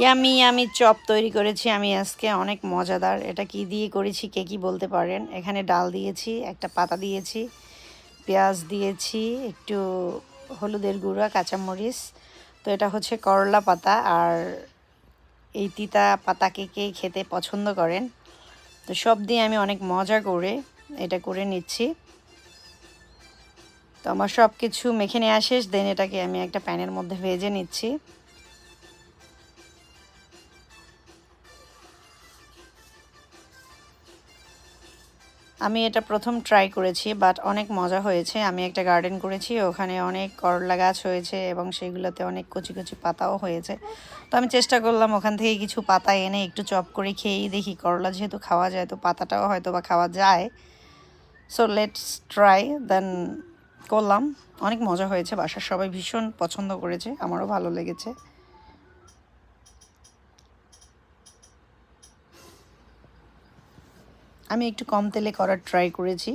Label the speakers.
Speaker 1: Yummy yummy chop তৈরি করেছি আমি আজকে, অনেক মজাদার। এটা কি দিয়ে করেছি, কে কি বলতে পারেন? এখানে ডাল দিয়েছি, একটা পাতা দিয়েছি, পেঁয়াজ দিয়েছি, একটু হলুদের গুঁড়া, কাঁচামরিচ। তো এটা হচ্ছে করলা পাতা, আর এই তিতা পাতাকে কে খেতে পছন্দ করেন, তো সব দিয়ে আমি অনেক মজা করে এটা করে নিচ্ছি। তো আমার সব কিছু মেখে নেওয়া শেষ, দেন এটাকে আমি একটা প্যানের মধ্যে ভেজে নিচ্ছি। আমি এটা প্রথম ট্রাই করেছি বাট অনেক মজা হয়েছে। আমি একটা গার্ডেন করেছি, ওখানে অনেক করলা গাছ হয়েছে এবং সেগুলোতে অনেক কচি কচি পাতাও হয়েছে। তো আমি চেষ্টা করলাম ওখান থেকে কিছু পাতা এনে একটু চপ করে খেয়েই দেখি করলা যেহেতু খাওয়া যায়, তো পাতাটাও হয়তো বা খাওয়া যায়। সো লেটস ট্রাই দেন করলাম। অনেক মজা হয়েছে, বাসার সবাই ভীষণ পছন্দ করেছে, আমারও ভালো লেগেছে। আমি একটু কম তেলে করার ট্রাই করেছি।